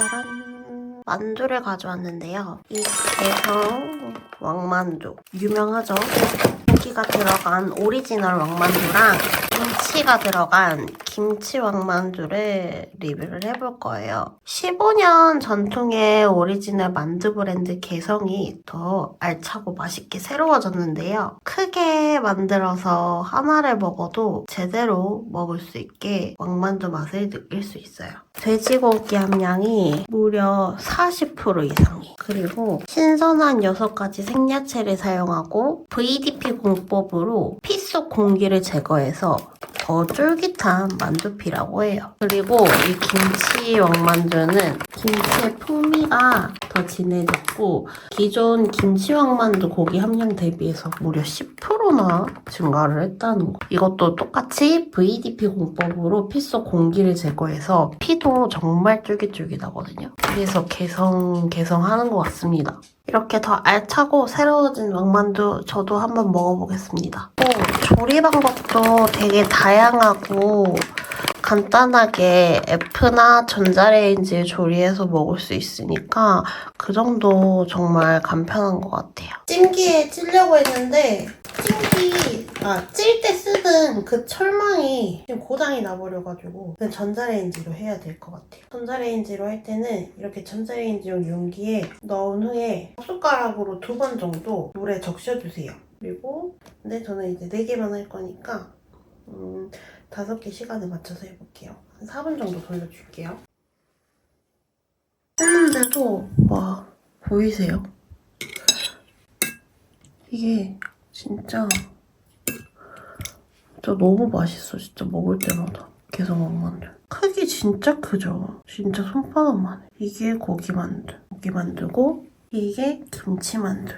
짜란 만두를 가져왔는데요. 이 개성 왕만두 유명하죠? 고기가 들어간 오리지널 왕만두랑 김치가 들어간 김치 왕만두를 리뷰를 해볼 거예요. 15년 전통의 오리지널 만두 브랜드 개성이 더 알차고 맛있게 새로워졌는데요. 크게 만들어서 하나를 먹어도 제대로 먹을 수 있게 왕만두 맛을 느낄 수 있어요. 돼지고기 함량이 무려 40% 이상이 그리고 신선한 6가지 생야채를 사용하고 VDP 공법으로 피 속 공기를 제거해서 더 쫄깃한 만두피라고 해요. 그리고 이 김치 왕만두는 김치의 풍미가 더 진해졌고 기존 김치 왕만두 고기 함량 대비해서 무려 10% 나 증가를 했다는 거. 이것도 똑같이 VDP 공법으로 피 속 공기를 제거해서 피도 정말 쫄깃쫄깃하거든요. 그래서 개성 개성하는 것 같습니다. 이렇게 더 알차고 새로워진 왕만두 저도 한번 먹어보겠습니다. 또 조리 방법도 되게 다양하고 간단하게 F나 전자레인지에 조리해서 먹을 수 있으니까 그 정도 정말 간편한 것 같아요. 찜기에 찌려고 했는데 찜기 아, 찔 때 쓰던 그 철망이 지금 고장이 나버려가지고 그냥 전자레인지로 해야 될 것 같아요. 전자레인지로 할 때는 이렇게 전자레인지용 용기에 넣은 후에 숟가락으로 두 번 정도 물에 적셔주세요. 그리고 근데 저는 이제 4개만 할 거니까 음, 5개 시간에 맞춰서 해볼게요. 한 4분 정도 돌려줄게요. 했는데도 와 보이세요? 이게 진짜 진짜 너무 맛있어 진짜 먹을 때마다. 개성만두. 크기 진짜 크죠? 진짜 손바닥만 해 이게 고기만두. 고기만두고 이게 김치만두.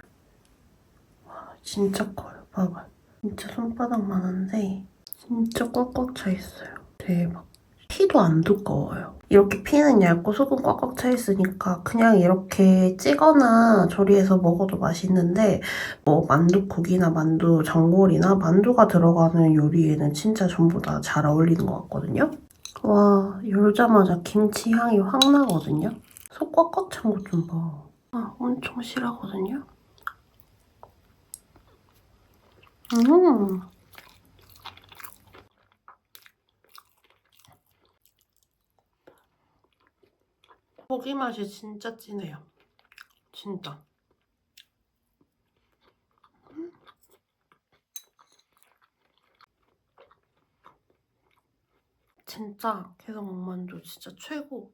와 진짜 커요. 봐봐. 진짜 손바닥만 한데 진짜 꽉꽉 차 있어요. 대박 피도 안 두꺼워요. 이렇게 피는 얇고 속은 꽉꽉 차 있으니까 그냥 이렇게 찌거나 조리해서 먹어도 맛있는데 뭐 만두국이나 만두 전골이나 만두가 들어가는 요리에는 진짜 전부 다 잘 어울리는 것 같거든요. 와 열자마자 김치 향이 확 나거든요. 속 꽉꽉 찬 것 좀 봐. 아 엄청 실하거든요. 음. 고기 맛이 진짜 진해요. 진짜. 음. 진짜 개성 왕만두 진짜 최고.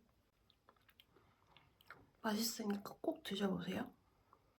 맛있으니까 꼭 드셔보세요.